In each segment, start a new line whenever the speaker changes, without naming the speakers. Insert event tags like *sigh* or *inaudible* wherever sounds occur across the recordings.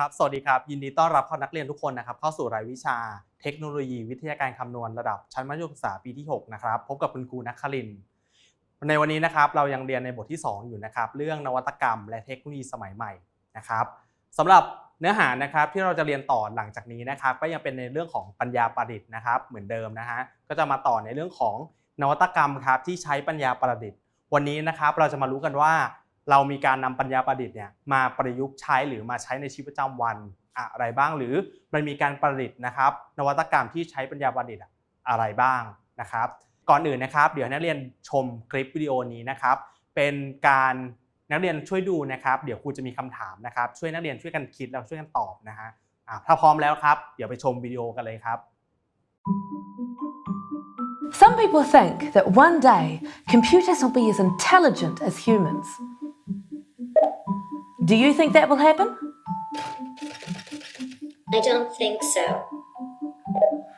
ครับ สวัสดีครับ ยินดีต้อนรับเข้านักเรียนทุกคนนะครับเข้าสู่รายวิชาเทคโนโลยีวิทยาการคำนวณระดับชั้นมัธยมศึกษาปีที่ 6 นะครับ พบกับคุณครูนักคลิน ในวันนี้นะครับเรายังเรียนในบทที่ 2 อยู่นะครับ เรื่องนวัตกรรม และเทคโนโลยีสมัยใหม่นะครับสำหรับเนื้อหานะครับที่เราจะเรียนต่อหลังจากนี้นะครับ ก็ยังเป็นในเรื่องของปัญญาประดิษฐ์นะครับ เหมือนเดิมนะฮะก็จะมาต่อในเรื่องของนวัตกรรมครับที่ใช้ปัญญาประดิษฐ์ วันนี้นะครับเราจะมารู้กันว่า เรามีการนำปัญญาประดิษฐ์เนี่ยมาประยุกต์ใช้หรือมาใช้ในชีวิตประจำวันอะไรบ้าง หรือมันมีการประดิษฐ์นะครับ นวัตกรรมที่ใช้ปัญญาประดิษฐ์อะอะไรบ้างนะครับ ก่อนอื่นนะครับ เดี๋ยวนักเรียนชมคลิปวิดีโอนี้นะครับ เป็นการนักเรียนช่วยดูนะครับ เดี๋ยวครูจะมีคำถามนะครับ ช่วยนักเรียนช่วยกันคิดแล้วช่วยกันตอบนะฮะถ้าพร้อมแล้วครับ เดี๋ยวไปชมวิดีโอกันเลยครับ
Some people think that one day computers will be as intelligent as humans. Do you think that will happen?
I don't think so.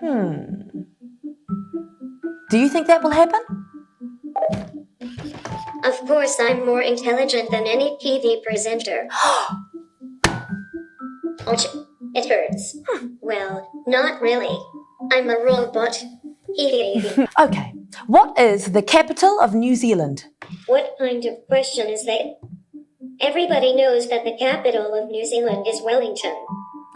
Hmm. Do you think that will happen?
Of course, I'm more intelligent than any TV presenter. *gasps* Ouch, it hurts. well, not really. I'm a robot. *laughs*
Okay. What is the capital of New Zealand?
What kind of question is that? Everybody knows that the capital of New Zealand is Wellington.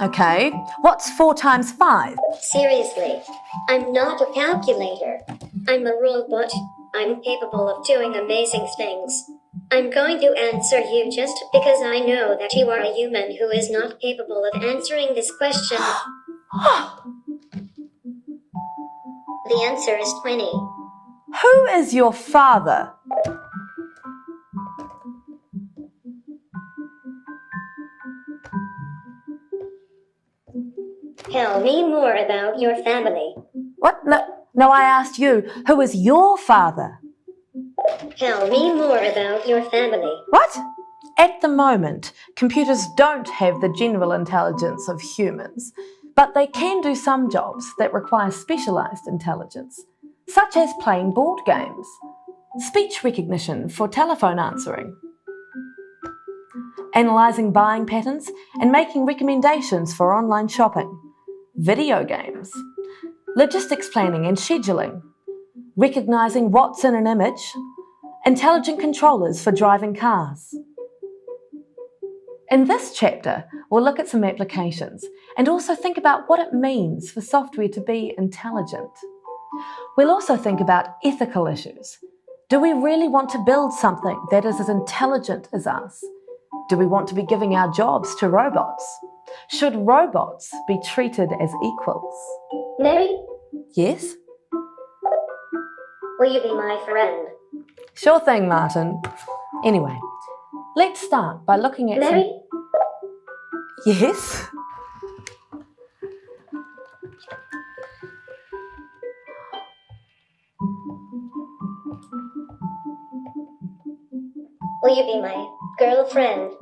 Okay. What's four times five?
Seriously, I'm not a calculator. I'm a robot. I'm capable of doing amazing things. I'm going to answer you just because I know that you are a human who is not capable of answering this question. *gasps* The answer is 20.
Who is your father?
Tell me more about your family.
What? No, no, I asked you. Who is your father?
Tell me more about your family.
What? At the moment, computers don't have the general intelligence of humans, but they can do some jobs that require specialised intelligence, such as playing board games, speech recognition for telephone answering, analysing buying patterns and making recommendations for online shopping, video games, logistics planning and scheduling, recognising what's in an image, intelligent controllers for driving cars. In this chapter, we'll look at some applications and also think about what it means for software to be intelligent. We'll also think about ethical issues. Do we really want to build something that is as intelligent as us? Do we want to be giving our jobs to robots? Should robots be treated as equals?
Mary,
Yes?
will you be my friend?
Sure thing, Martin. Anyway, let's start by looking at some-
Mary,
Yes?
will you be my girlfriend?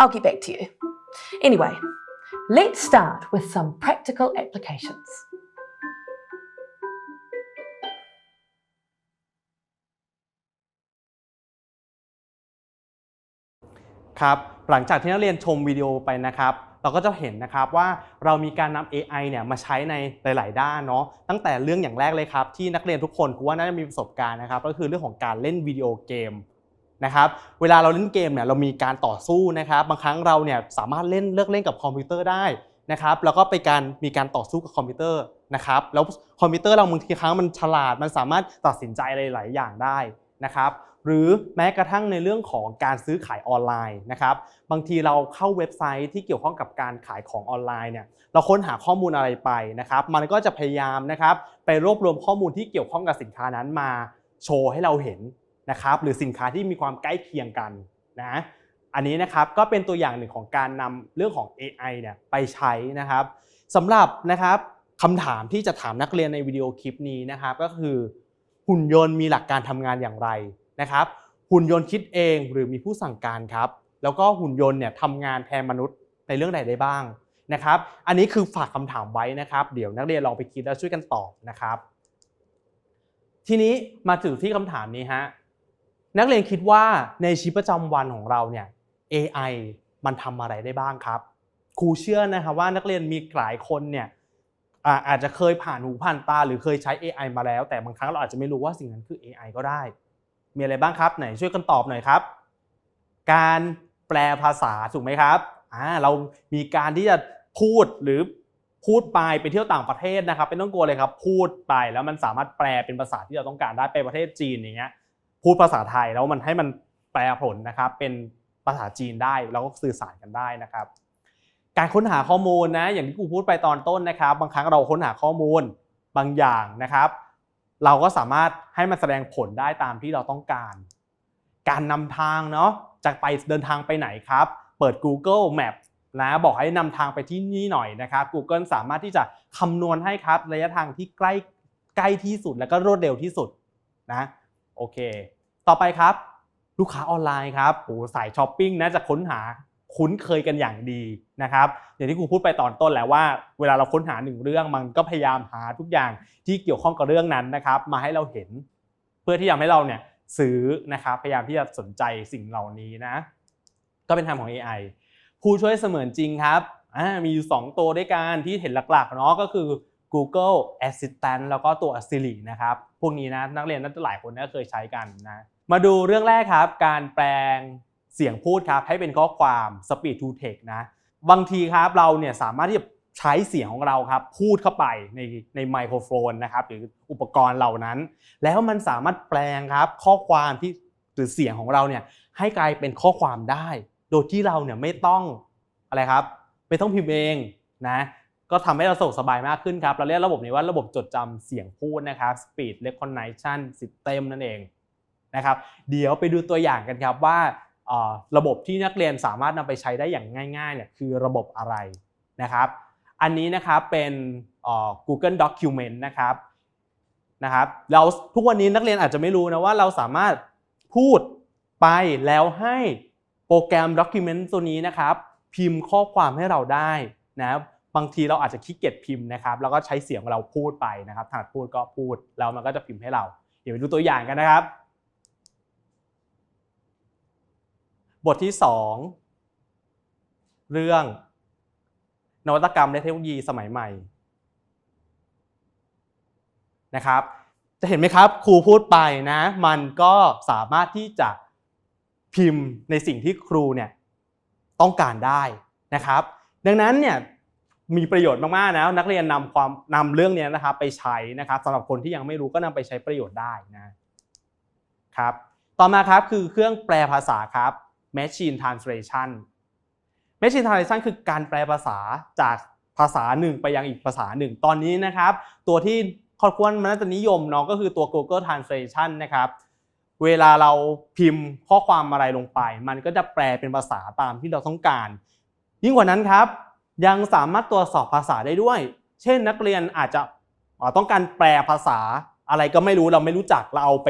I'll get back to you. Anyway, let's start with some practical applications.
ครับหลังจากที่นักเรียนชมวิดีโอไปนะครับ เราก็จะเห็นนะครับว่าเรามีการนำ AI เนี่ยมาใช้ในหลาย ๆ ด้านเนาะตั้งแต่เรื่องอย่างแรกเลยครับ ที่นักเรียนทุกคนกูว่าน่าจะมีประสบการณ์นะครับ ก็คือเรื่องของการเล่นวิดีโอเกม นะครับเวลาเราเล่นเกมเนี่ยเรามีการต่อสู้นะครับบางครั้งเราเนี่ยสามารถเล่นเลือกเล่นกับคอมพิวเตอร์ได้นะครับแล้วก็ไปการมีการต่อสู้กับคอมพิวเตอร์นะครับแล้วคอมพิวเตอร์เราบางทีครั้งมันฉลาดมันสามารถตัดสินใจอะไรหลายอย่างได้นะครับหรือแม้กระทั่งในเรื่องของการซื้อขายออนไลน์นะครับบางทีเราเข้าเว็บไซต์ที่เกี่ยวข้องกับการขายของออนไลน์เนี่ยเราค้นหาข้อมูลอะไรไปนะครับมันก็จะพยายามนะครับไปรวบรวมข้อมูลที่เกี่ยวข้องกับสินค้านั้นมาโชว์ให้เราเห็น นะครับหรือสินค้าที่มีความใกล้เคียงกันนะอันนี้นะครับก็เป็นตัวอย่างหนึ่งของการนำเรื่องของ AI เนี่ยไปใช้นะครับสำหรับนะครับคำถามที่จะถามนักเรียนในวิดีโอคลิปนี้นะครับ ก็คือ หุ่นยนต์มีหลักการทำงานอย่างไรนะครับ หุ่นยนต์คิดเองหรือมีผู้สั่งการครับ แล้วก็หุ่นยนต์เนี่ยทำงานแทนมนุษย์ในเรื่องใดได้บ้างนะครับ อันนี้คือฝากคำถามไว้นะครับ เดี๋ยวนักเรียนลองไปคิดแล้วช่วยกันตอบนะครับ ทีนี้มาถึงที่คำถามนี้ฮะ นักเรียนคิดว่าในชีวิตประจำวันของเราเนี่ย AI มันทำอะไรได้บ้างครับครูเชื่อนะครับว่านักเรียนมีหลายคนเนี่ยอาอาจจะเคยผ่านหูผ่านตา หรือเคยใช้ AI มาแล้ว แต่บางครั้งเราอาจจะไม่รู้ว่าสิ่งนั้นคือ AI ก็ได้ มีอะไรบ้างครับไหนช่วยกันตอบหน่อยครับ การแปลภาษาถูกไหมครับอ่าเรามีการที่จะพูดหรือพูดไปไปเที่ยวต่างประเทศนะครับไม่ต้องกลัวเลยครับ พูดไปแล้วมันสามารถแปลเป็นภาษาที่เราต้องการได้ไปประเทศจีนอย่างเงี้ย พูดภาษาไทยแล้วมันให้มันแปลผลนะครับเป็นภาษาจีนได้แล้วก็สื่อสารกันได้นะครับ การค้นหาข้อมูลนะอย่างที่ครูพูดไปตอนต้นนะครับ บางครั้งเราค้นหาข้อมูลบางอย่างนะครับ เราก็สามารถให้มันแสดงผลได้ตามที่เราต้องการ การนำทางเนาะจะไปเดินทางไปไหนครับ เปิด Google Map นะบอกให้นำทางไปที่นี่หน่อยนะครับ Google สามารถที่จะคำนวณให้ครับระยะทางที่ใกล้ใกล้ที่สุดแล้วก็รวดเร็วที่สุดนะ โอเค ต่อไปครับ ลูกค้าออนไลน์ครับโอ้สายช้อปปิ้งนะจะค้นหาคุ้นเคยกันอย่างดีนะครับอย่างที่ครูพูดไปตอนต้นแล้วว่า เวลาเราค้นหาหนึ่งเรื่องมันก็พยายามหาทุกอย่างที่เกี่ยวข้องกับเรื่องนั้นนะครับ มาให้เราเห็น เพื่อที่จะให้เราเนี่ยซื้อนะครับพยายามที่จะสนใจสิ่งเหล่านี้นะ ก็เป็นทางของ AI ผู้ช่วยเสมือนจริงครับมีอยู่ 2 ตัวด้วยกันที่เห็นหลักๆเนาะก็คือ Google Assistant แล้วก็ตัว Siri นะครับ พวกนี้นะนักเรียนน่าจะหลายคนน่าจะเคยใช้กันนะ มาดูเรื่องแรกครับ การแปลงเสียงพูดครับให้เป็นข้อความ Speed to Text นะ บางทีครับเราเนี่ยสามารถที่จะใช้เสียงของเราครับพูดเข้าไปในในไมโครโฟนนะครับหรืออุปกรณ์เหล่านั้น แล้วมันสามารถแปลงครับข้อความที่หรือเสียงของเราเนี่ยให้กลายเป็นข้อความได้ โดยที่เราเนี่ยไม่ต้องอะไรครับไม่ต้องพิมพ์เองนะ ก็ทำให้เราสะดวกสบายมากขึ้นครับ เราเรียกระบบนี้ว่าระบบจดจำเสียงพูดนะครับ Speed Recognition System นั่นเองนะครับ เดี๋ยวไปดูตัวอย่างกันครับว่าระบบที่นักเรียนสามารถนำไปใช้ได้อย่างง่ายๆเนี่ยคือระบบอะไรนะครับ อันนี้นะครับเป็น Google Document นะครับนะครับเราทุกวันนี้นักเรียนอาจจะไม่รู้นะว่าเราสามารถพูดไปแล้วให้โปรแกรม Document ตัวนี้นะครับ พิมพ์ข้อความให้เราได้นะบ บางทีเราอาจจะขี้เกียจพิมพ์นะครับแล้วก็ใช้เสียงของเราพูดไปนะครับถนัดพูดก็พูดแล้วมันก็จะพิมพ์ให้เรา เดี๋ยวไปดูตัวอย่างกันนะครับ บทที่ 2 เรื่อง นวัตกรรมและเทคโนโลยีสมัยใหม่นะครับจะเห็นไหมครับครูพูดไปนะมันก็สามารถที่จะพิมพ์ในสิ่งที่ครูเนี่ยต้องการได้นะครับ ดังนั้นเนี่ย มีประโยชน์มากๆนะนักเรียนนำความนำเรื่องนี้นะครับไปใช้นะครับสำหรับคนที่ยังไม่รู้ก็นำไปใช้ประโยชน์ได้นะครับต่อมาครับคือเครื่องแปลภาษาครับ Machine Translation Machine Translation คือการแปลภาษาจากภาษาหนึ่งไปยังอีกภาษาหนึ่ง ตอนนี้นะครับ ตัวที่ค่อนข้างมันน่าจะนิยมเนาะก็คือตัว Google Translation นะครับเวลาเราพิมพ์ข้อความอะไรลงไป มันก็จะแปลเป็นภาษาตามที่เราต้องการ ยิ่งกว่านั้นครับ ยังสามารถตรวจสอบภาษาได้ด้วย เช่นนักเรียนอาจจะต้องการแปลภาษาอะไรก็ไม่รู้เราไม่รู้จักเราเอาไป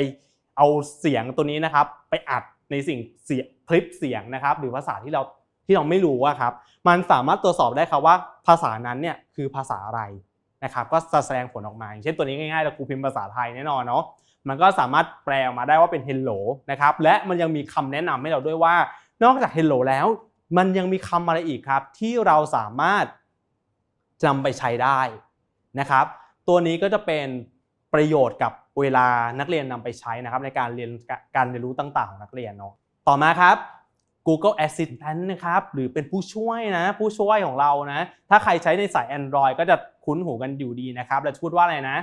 เอาเสียงตัวนี้นะครับ ไปอัดในสิ่งเสียงคลิปเสียงนะครับ หรือภาษาที่เราที่เราไม่รู้อะครับ มันสามารถตรวจสอบได้ครับว่าภาษานั้นเนี่ยคือภาษาอะไรนะครับ ก็จะแสดงผลออกมาอย่างเช่นตัวนี้ง่ายๆเราครูพิมพ์ภาษาไทยแน่นอนเนาะมันก็สามารถแปลออกมาได้ว่าเป็น hello นะครับ และมันยังมีคำแนะนำให้เราด้วยว่า นอกจาก hello แล้ว มันยังมีคำอะไรอีกครับ ที่เราสามารถนำไปใช้ได้นะครับ ตัวนี้ก็จะเป็นประโยชน์กับเวลานักเรียนนำไปใช้นะครับ ในการเรียนการเรียนรู้ต่างๆของนักเรียนเนาะต่อมาครับ Google Assistant นะครับหรือเป็นผู้ช่วยนะ ผู้ช่วยของเรานะ ถ้าใครใช้ในสาย Android ก็จะคุ้นหูกันอยู่ดีนะครับเราจะพูดว่าอะไรนะ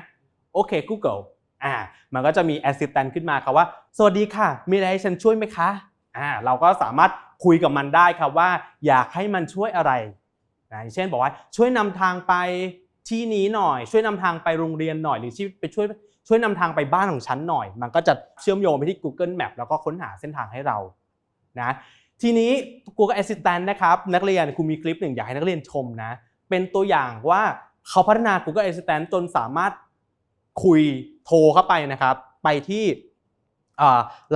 โอเค Google อ่ามันก็จะมี Assistant ขึ้นมาครับว่า สวัสดีค่ะ มีอะไรให้ฉันช่วยไหมคะอ่าเราก็สามารถ คุยกับมันได้ครับว่าอยากให้มันช่วยอะไรนะเช่นบอกว่าช่วยนำทางไปที่นี้หน่อย ช่วยนำทางไปโรงเรียนหน่อยหรือที่ไปช่วยช่วยนำทางไปบ้านของฉันหน่อย มันก็จะเชื่อมโยงไปที่ Google Map แล้วก็ค้นหาเส้นทางให้เรานะทีนี้ Google Assistant นะครับนักเรียนครูมีคลิปหนึ่งอยากให้นักเรียนชมนะเป็นตัวอย่างว่าเขาพัฒนา Google Assistant จนสามารถคุยโทรเข้าไปนะครับ ไปที่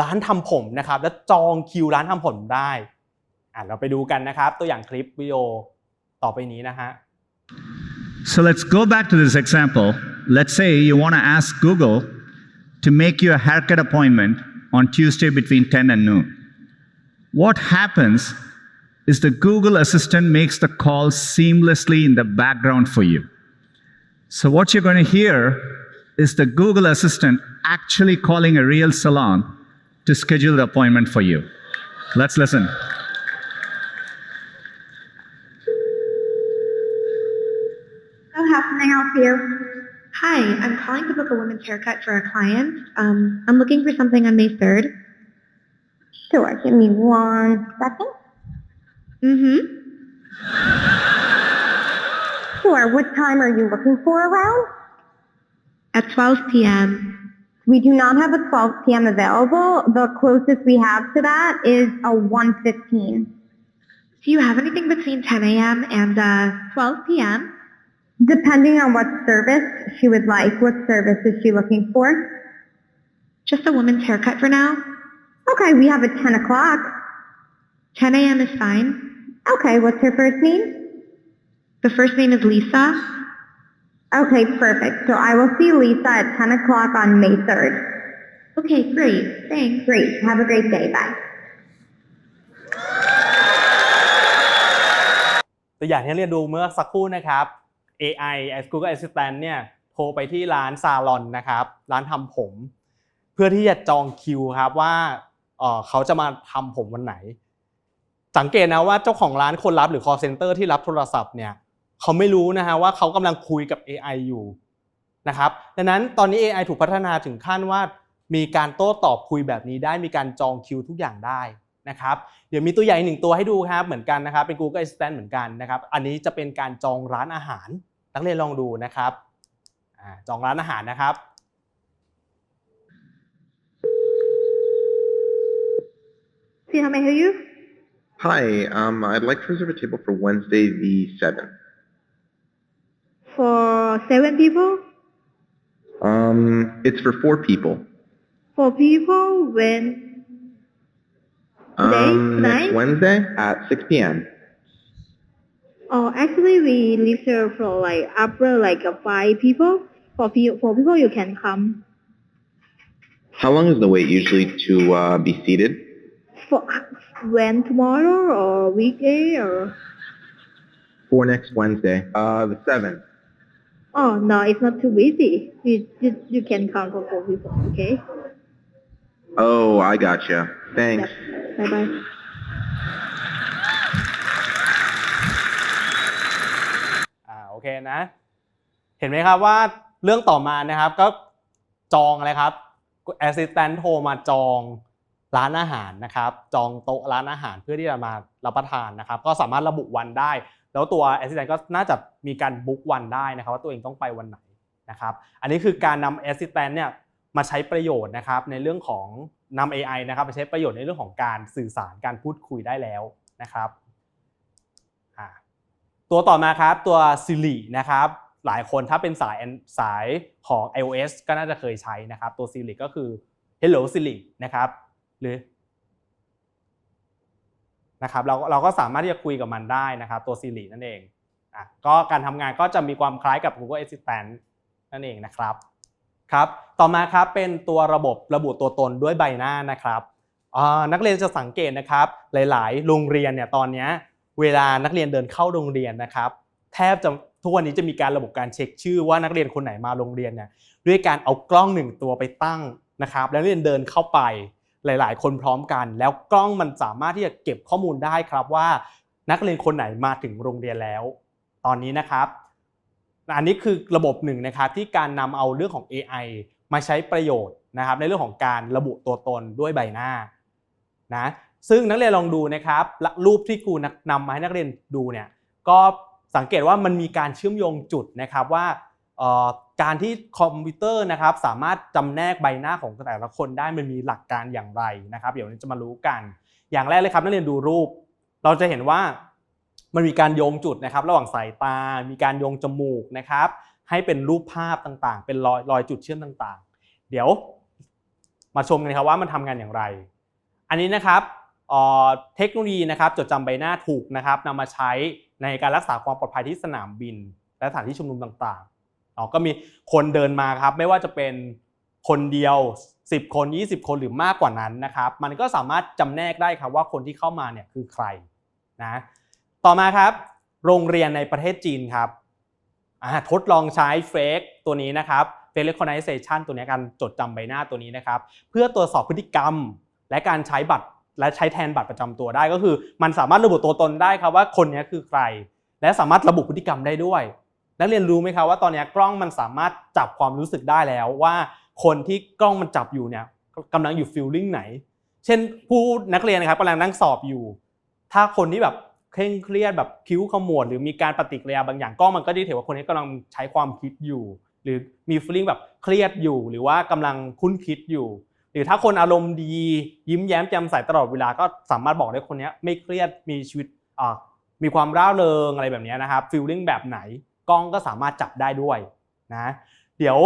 ร้านทำผมนะครับ แล้วจองคิวร้านทำผมได้อะเราไปดูกันนะครับ ตัวอย่างคลิปวิดีโอต่อไปนี้นะฮะ
So let's go back to this example. Let's say you want to ask Google to make you a haircut appointment on Tuesday between 10 and noon. What happens is the Google Assistant makes the call seamlessly in the background for you. So, what you're going to hear is the Google Assistant actually calling a real salon to schedule the appointment for you. Let's listen.
So how can I help you? Hi, I'm calling to book a women's haircut for a client. Um, I'm looking for something on May 3rd. Sure, give me one second. Mm-hmm. Sure, what time are you looking for around? At 12 p.m. We do not have a 12 p.m. available. The closest we have to that is a 1.15. Do you have anything between 10 a.m. and uh, 12 p.m.? Depending on what service she would like. What service is she looking for? Just a woman's haircut for now. Okay, we have a 10 o'clock. 10 a.m. is fine. Okay, what's her first name? The first name is Lisa. Okay, perfect. So I will see Lisa at 10 o'clock on May 3rd. Okay, great. Thanks. Great. Have a great day. Bye.
ตัวอย่างที่เรียนดูเมื่อสักครู่นะครับ AI Google Assistant เนี่ยโทรไปที่ร้านซาลอนนะครับ ร้านทำผม เพื่อที่จะจองคิวครับว่าเอ่อเขาจะมาทำผมวันไหน สังเกตนะว่าเจ้าของร้านคนรับหรือ call center ที่รับโทรศัพท์เนี่ย เขาไม่รู้นะฮะว่าเขากำลังคุยกับ AI อยู่นะครับดังนั้นตอนนี้ AI ถูกพัฒนาถึงขั้นว่ามีการโต้ตอบคุยแบบนี้ได้มีการจองคิวทุกอย่างได้นะครับเดี๋ยวมีตัวอย่างอีกหนึ่งตัวให้ดูครับเหมือนกันนะครับเป็น Google Assistant เหมือนกันนะครับอันนี้จะเป็นการจองร้านอาหารนักเรียนลองดูนะครับอ่าจองร้านอาหารนะครับ
See how may I help you?
Hi, um, I'd like to reserve a table for Wednesday the 7th.
For seven people?
Um, it's for four people.
Four people when? Today?
Um, next
Tonight?
Wednesday at 6 p.m.
Oh, actually, we reserve for like upper like five people. For few, for people, you can come.
How long is the wait usually to uh, be seated?
For when tomorrow or weekday or?
For next Wednesday, uh, the 7th.
Oh no, it's not too busy. You you, you can come for four people. Okay.
Oh, I gotcha. Thanks.
Bye bye.
อ่าโอเคนะ เห็นไหมครับว่าเรื่องต่อมานะครับก็จองอะไรครับ Assistant โทรมาจองร้านอาหารนะครับ จองโต๊ะร้านอาหารเพื่อที่จะมารับประทานนะครับ ก็สามารถระบุวันได้ แล้วตัว Assistant ก็น่าจะมีการบุ๊กวันได้นะครับว่าตัวเองต้องไปวันไหนนะครับอันนี้คือการนำ Assistant เนี่ยมาใช้ประโยชน์นะครับในเรื่องของนำ AI นะครับมาใช้ประโยชน์ในเรื่องของการสื่อสารการพูดคุยได้แล้วนะครับตัวต่อมาครับตัว Siri นะครับหลายคนถ้าเป็นสายสายของ iOS ก็น่าจะเคยใช้นะครับตัว Siri ก็คือ Hello Siri นะครับหรือ นะครับเราเราก็สามารถที่จะคุยกับมันได้นะครับตัว Siri นั่นเองอะก็การทำงานก็จะมีความคล้ายกับ Google Assistant นั่นเองนะครับครับต่อมาครับเป็นตัวระบบระบุตัวตนด้วยใบหน้านะครับนักเรียนจะสังเกตนะครับ หลาย ๆ โรงเรียนเนี่ยตอนนี้เวลานักเรียนเดินเข้าโรงเรียนนะครับ แทบจะทุกวันนี้จะมีการระบบการเช็คชื่อว่านักเรียนคนไหนมาโรงเรียนเนี่ยด้วยการเอากล้องหนึ่งตัวไปตั้งนะครับ แล้วนักเรียนเดินเข้าไป หลาย ๆ คนพร้อมกัน แล้วกล้องมันสามารถที่จะเก็บข้อมูลได้ครับว่า นักเรียนคนไหนมาถึงโรงเรียนแล้ว ตอนนี้นะครับ อันนี้คือระบบหนึ่งนะครับที่การนำเอาเรื่องของ AI มาใช้ประโยชน์นะครับ ในเรื่องของการระบุตัวตนด้วยใบหน้านะซึ่งนักเรียนลองดูนะครับรูปที่ครูนำมาให้นักเรียนดูเนี่ยก็สังเกตว่ามันมีการเชื่อมโยงจุดนะครับว่า การที่คอมพิวเตอร์นะครับสามารถจำแนกใบหน้าของแต่ละคนได้มันมีหลักการอย่างไรนะครับ เดี๋ยวนี้จะมารู้กัน อย่างแรกเลยครับนักเรียนดูรูป เราจะเห็นว่ามันมีการโยงจุดนะครับ ระหว่างสายตา มีการโยงจมูกนะครับ ให้เป็นรูปภาพต่างๆ เป็นรอยรอยจุดเชื่อมต่างๆ เดี๋ยวมาชมกันครับว่ามันทำงานอย่างไร อันนี้นะครับเอ่อเทคโนโลยีนะครับจดจำใบหน้าถูกนะครับนำมาใช้ในการรักษาความปลอดภัยที่สนามบิน และสถานที่ชุมนุมต่างๆ อ๋อก็มีคนเดินมาครับไม่ว่าจะเป็นคนเดียว 10 คน 20 คนหรือมากกว่านั้นนะครับมันก็สามารถจำแนกได้ครับว่าคนที่เข้ามาเนี่ยคือใครนะต่อมาครับโรงเรียนในประเทศจีนครับทดลองใช้เฟกตัวนี้นะครับ face recognition ตัวนี้การจดจำใบหน้าตัวนี้นะครับเพื่อตรวจสอบพฤติกรรม และการใช้บัตรและใช้แทนบัตรประจำตัวได้ก็คือ มันสามารถระบุตัวตนได้ครับว่าคนนี้คือใคร และสามารถระบุพฤติกรรมได้ด้วย นักเรียนรู้ไหมครับว่าตอนนี้กล้องมันสามารถจับความรู้สึกได้แล้วว่า คนที่กล้องมันจับอยู่เนี่ยกำลังอยู่ฟีลลิ่งไหน เช่นผู้นักเรียนนะครับกำลังนั่งสอบอยู่ ถ้าคนที่แบบเคร่งเครียดแบบคิ้วขมวดหรือมีการปฏิกิริยาบางอย่างกล้องมันก็ดีเทลว่าคนนี้กำลังใช้ความคิดอยู่ หรือมีฟีลลิ่งแบบเครียดอยู่ หรือว่ากำลังคุ้นคิดอยู่ หรือถ้าคนอารมณ์ดี ยิ้มแย้มแจ่มใสตลอดเวลาก็สามารถบอกได้คนนี้ไม่เครียดมีชีวิตอ่ามีความร่าเริงอะไรแบบนี้นะครับฟีลลิ่งแบบไหน กล้องก็สามารถจับได้ด้วยนะเดี๋ยว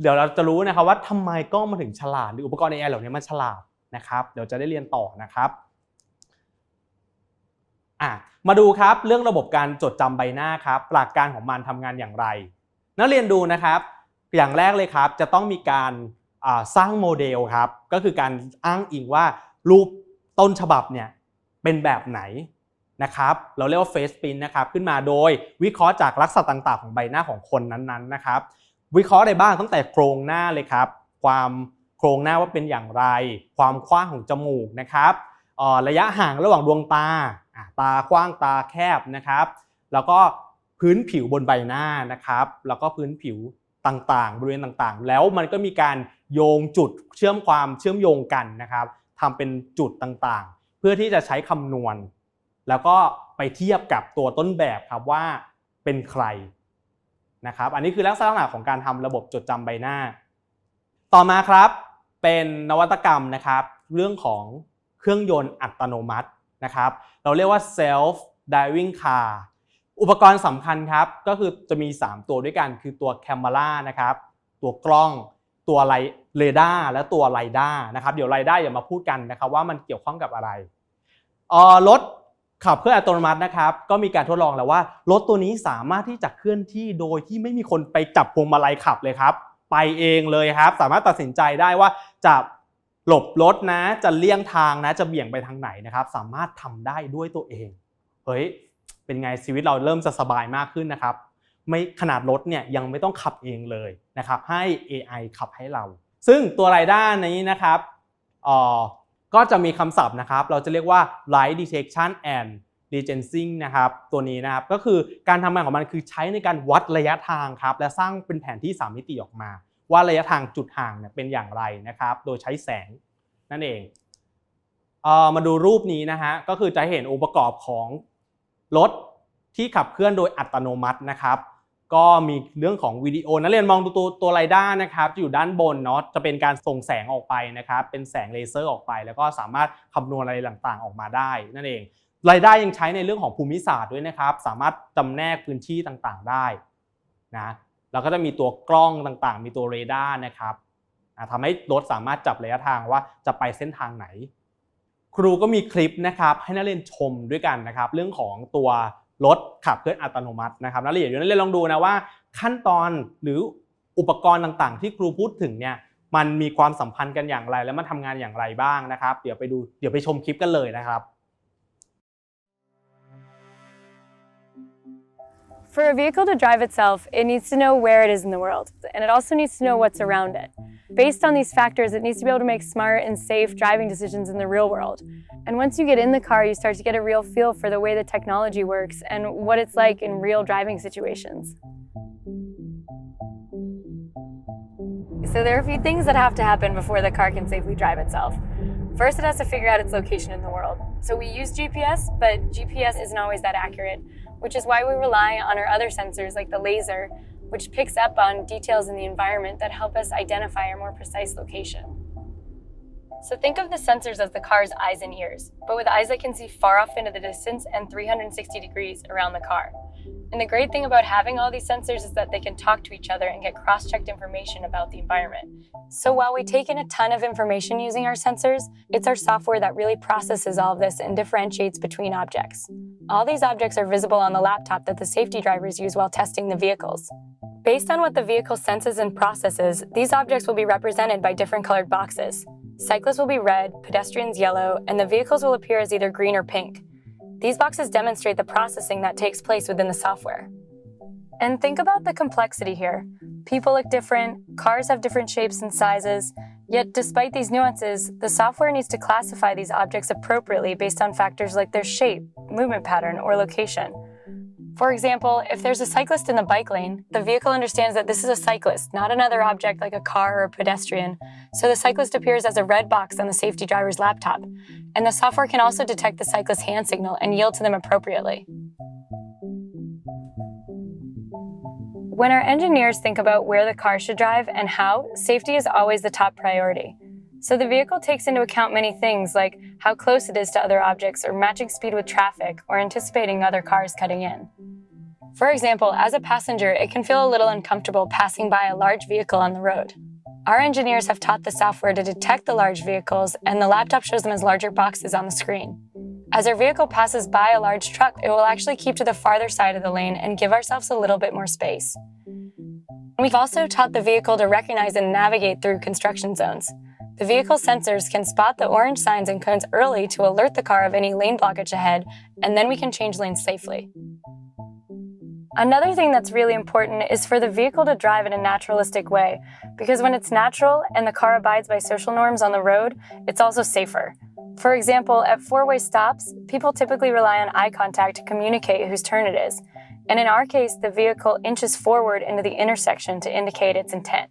เดี๋ยวเราจะรู้นะครับว่าทำไมกล้องมาถึงฉลาดหรืออุปกรณ์ AI เหล่านี้มันฉลาดนะครับ เดี๋ยวจะได้เรียนต่อนะครับอะมาดูครับเรื่องระบบการจดจำใบหน้าครับหลักการของมันทำงานอย่างไร นักเรียนดูนะครับ อย่างแรกเลยครับจะต้องมีการสร้างโมเดลครับก็คือการอ้างอิงว่ารูปต้นฉบับเนี่ยเป็นแบบไหน นะครับเราเรียกว่า Face Print นะครับขึ้นมาโดยวิเคราะห์จากลักษณะต่างๆ ของใบหน้าของคนนั้นๆนะครับวิเคราะห์อะไรบ้างตั้งแต่โครงหน้าเลยครับ ความโครงหน้าว่าเป็นอย่างไร ความกว้างของจมูกนะครับระยะห่างระหว่างดวงตาตากว้างตาแคบนะครับ แล้วก็พื้นผิวบนใบหน้านะครับ แล้วก็พื้นผิวต่างๆ บริเวณต่างๆ แล้วมันก็มีการโยงจุดเชื่อมความเชื่อมโยงกันนะครับทำเป็นจุดต่างๆ เพื่อที่จะใช้คำนวณ แล้วก็ไปเทียบกับตัวต้นแบบครับว่าเป็นใครนะครับอันนี้คือลักษณะของการทำระบบจดจำใบหน้า ต่อมาครับเป็นนวัตกรรมนะครับ เรื่องของเครื่องยนต์อัตโนมัตินะครับเราเรียกว่า self driving car อุปกรณ์สำคัญครับก็คือจะมี 3 ตัวด้วยกันคือตัวแคม e รานะครับตัวกล้องตัวไลเรดาร์และตัวไรด้านะครับเดี๋ยวไรด้าอย่ามาพูดกันนะครับว่ามันเกี่ยวข้องกับอะไรเออรถ ขับเคลื่อนอัตโนมัตินะครับ ก็มีการทดลองแล้วว่ารถตัวนี้สามารถที่จะเคลื่อนที่โดยที่ไม่มีคนไปจับพวงมาลัยขับเลยครับ ไปเองเลยครับ สามารถตัดสินใจได้ว่าจะหลบรถนะ จะเลี่ยงทางนะ จะเบี่ยงไปทางไหนนะครับ สามารถทำได้ด้วยตัวเอง เฮ้ย เป็นไงชีวิตเราเริ่มจะสบายมากขึ้นนะครับ ไม่ขนาดรถเนี่ยยังไม่ต้องขับเองเลยนะครับ ให้ AI ขับให้เรา ซึ่งตัวได้านี้นะครับอ่อ ก็จะมีคำศัพท์นะครับ เราจะเรียกว่า light detection and r e g e n c i n g นะครับ ตัวนี้นะครับ ก็คือการทำงานของมันคือใช้ในการวัดระยะทางครับ และสร้างเป็นแผนที่ 3 มิติออกมา ว่าระยะทางจุดห่างเนี่ยเป็นอย่างไรนะครับ โดยใช้แสงนั่นเองเออมาดูรูปนี้นะฮะ ก็คือจะเห็นองค์ประกอบของรถที่ขับเคลื่อนโดยอัตโนมัตินะครับ ก็มีเรื่องของวิดีโอนักเรียนมองดูตัวตัวไรด้านะครับจะอยู่ด้านบนเนาะจะเป็นการส่งแสงออกไปนะครับเป็นแสงเลเซอร์ออกไป แล้วก็สามารถคำนวณอะไรต่างๆ ออกมาได้นั่นเองไรด้ายังใช้ในเรื่องของภูมิศาสตร์ด้วยนะครับ สามารถจำแนกพื้นที่ต่างๆได้นะแล้วก็จะมีตัวกล้องต่างๆ มีตัวเรดาร์นะครับทำให้รถสามารถจับระยะทางว่าจะไปเส้นทางไหน ครูก็มีคลิปนะครับให้นักเรียนชมด้วยกันนะครับ เรื่องของตัว รถขับเคลื่อนอัตโนมัตินะครับนักเอียนเดี๋ยวนักเรียนลองดูนะว่า ขั้นตอนหรืออุปกรณ์ต่างๆ ที่ครูพูดถึงเนี่ยมันมีความสัมพันธ์กันอย่างไร และมันทำงานอย่างไรบ้างนะครับ เดี๋ยวไปดูเดี๋ยวไปชมคลิปกันเลยนะครับ
For a vehicle to drive itself, it needs to know where it is in the world, and it also needs to know what's around it. Based on these factors, it needs to be able to make smart and safe driving decisions in the real world. And once you get in the car, you start to get a real feel for the way the technology works and what it's like in real driving situations. So, there are a few things that have to happen before the car can safely drive itself. First, it has to figure out its location in the world. So, we use GPS, but GPS isn't always that accurate which is why we rely on our other sensors like the laser, which picks up on details in the environment that help us identify our more precise location. So think of the sensors as the car's eyes and ears, but with eyes that can see far off into the distance and 360 degrees around the car. And the great thing about having all these sensors is that they can talk to each other and get cross checked information about the environment. So while we take in a ton of information using our sensors, it's our software that really processes all of this and differentiates between objects. All these objects are visible on the laptop that the safety drivers use while testing the vehicles. Based on what the vehicle senses and processes, these objects will be represented by different colored boxes. Cyclists will be red, pedestrians yellow, and the vehicles will appear as either green or pink. These boxes demonstrate the processing that takes place within the software. And think about the complexity here. People look different, cars have different shapes and sizes, yet despite these nuances, the software needs to classify these objects appropriately based on factors like their shape, movement pattern, or location. For example, if there's a cyclist in the bike lane, the vehicle understands that this is a cyclist, not another object like a car or a pedestrian, so the cyclist appears as a red box on the safety driver's laptop. And the software can also detect the cyclist's hand signal and yield to them appropriately. When our engineers think about where the car should drive and how, safety is always the top priority. So the vehicle takes into account many things like how close it is to other objects or matching speed with traffic or anticipating other cars cutting in. For example, as a passenger, it can feel a little uncomfortable passing by a large vehicle on the road. Our engineers have taught the software to detect the large vehicles, and the laptop shows them as larger boxes on the screen. As our vehicle passes by a large truck, it will actually keep to the farther side of the lane and give ourselves a little bit more space. We've also taught the vehicle to recognize and navigate through construction zones. The vehicle sensors can spot the orange signs and cones early to alert the car of any lane blockage ahead, and then we can change lanes safely. Another thing that's really important is for the vehicle to drive in a naturalistic way, because when it's natural and the car abides by social norms on the road, it's also safer. For example, at four way stops, people typically rely on eye contact to communicate whose turn it is. And in our case, the vehicle inches forward into the intersection to indicate its intent.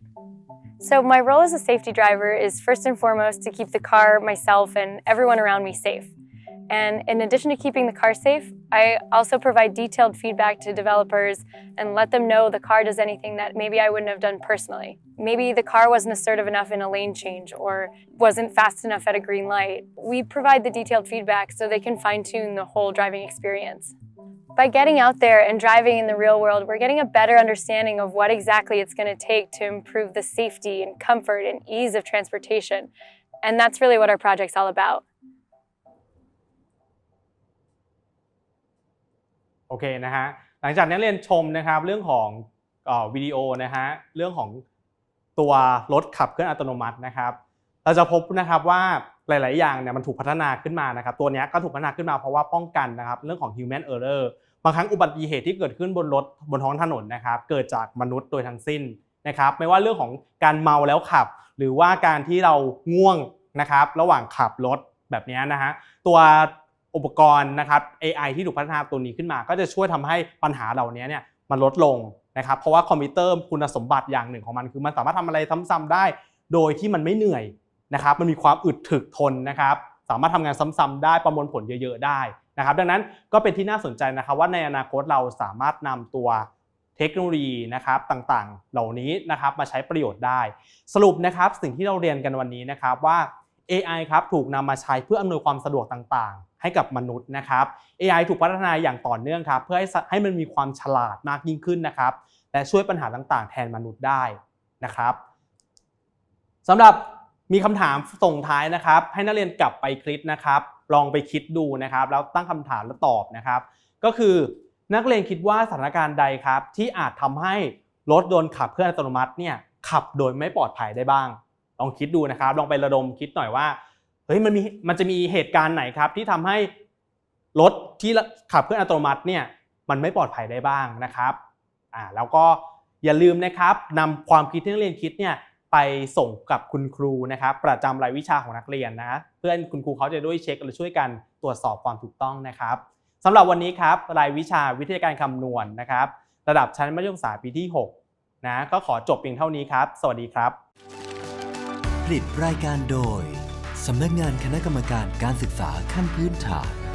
So, my role as a safety driver is first and foremost to keep the car, myself, and everyone around me safe. And in addition to keeping the car safe, I also provide detailed feedback to developers and let them know the car does anything that maybe I wouldn't have done personally. Maybe the car wasn't assertive enough in a lane change or wasn't fast enough at a green light. We provide the detailed feedback so they can fine tune the whole driving experience. By getting out there and driving in the real world, we're getting a better understanding of what exactly it's going to take to improve the safety and comfort and ease of transportation. And that's really what our project's all about.
โอเคนะฮะหลังจากนักเรียนชมนะครับเรื่องของออวิดีโอนะฮะเรื่องของตัวรถขับเคลื่อนอัตโนมัตินะครับ เราจะพบนะครับว่าหลาย ๆ อย่างเนี่ยมันถูกพัฒนาขึ้นมานะครับ ตัวนี้ก็ถูกพัฒนาขึ้นมาเพราะว่าป้องกันนะครับเรื่องของ human error บางครั้งอุบัติเหตุที่เกิดขึ้นบนรถบนท้องถนนนะครับ เกิดจากมนุษย์โดยทั้งสิ้นนะครับ ไม่ว่าเรื่องของการเมาแล้วขับ หรือว่าการที่เราง่วงนะครับ ระหว่างขับรถแบบนี้นะฮะตัว อุปกรณ์นะครับ AI ที่ถูกพัฒนาตัวนี้ขึ้นมา ก็จะช่วยทำให้ปัญหาเหล่านี้เนี่ยมันลดลงนะครับเพราะว่าคอมพิวเตอร์คุณสมบัติอย่างหนึ่งของมัน คือมันสามารถทำอะไรซ้ำๆได้ โดยที่มันไม่เหนื่อยนะครับมันมีความอึดถึกทนนะครับสามารถทำงานซ้ำๆได้ประมวลผลเยอะ ๆ ได้นะครับดังนั้นก็เป็นที่น่าสนใจนะครับว่าในอนาคตเราสามารถนำตัวเทคโนโลยีนะครับต่างๆ เหล่านี้นะครับมาใช้ประโยชน์ได้ สรุปนะครับสิ่งที่เราเรียนกันวันนี้นะครับว่า AI ครับถูกนำมาใช้เพื่ออำนวยความสะดวกต่างๆ ให้กับมนุษย์นะครับ AI ถูกพัฒนาอย่างต่อเนื่องครับ เพื่อให้ให้มันมีความฉลาดมากยิ่งขึ้นนะครับ และช่วยปัญหาต่างๆ แทนมนุษย์ได้นะครับสำหรับมีคำถามส่งท้ายนะครับ ให้นักเรียนกลับไปคลิปนะครับ ลองไปคิดดูนะครับ แล้วตั้งคำถามแล้วตอบนะครับ ก็คือนักเรียนคิดว่าสถานการณ์ใดครับ ที่อาจทำให้รถยนต์ขับเคลื่อนอัตโนมัติเนี่ยขับโดยไม่ปลอดภัยได้บ้าง ลองคิดดูนะครับ ลองไประดมคิดหน่อยว่า เฮ้ยมันมีมันจะมีเหตุการณ์ไหนครับ ที่ทำให้รถที่ขับเคลื่อนอัตโนมัติเนี่ยมันไม่ปลอดภัยได้บ้างนะครับอ่าแล้วก็อย่าลืมนะครับนำความคิดที่นักเรียนคิดเนี่ยไปส่งกับคุณครูนะครับ ประจำรายวิชาของนักเรียนนะเพื่อนคุณครูเขาจะด้วยเช็คหรือช่วยกันตรวจสอบความถูกต้องนะครับสำหรับวันนี้ครับรายวิชาวิทยาการคำนวณนะครับ ระดับชั้นมัธยมศึกษาปีที่6นะก็ขอจบเพียงเท่านี้ครับ สวัสดีครับ
ผลิตรายการโดย สำนักงานคณะกรรมการการศึกษาขั้นพื้นฐาน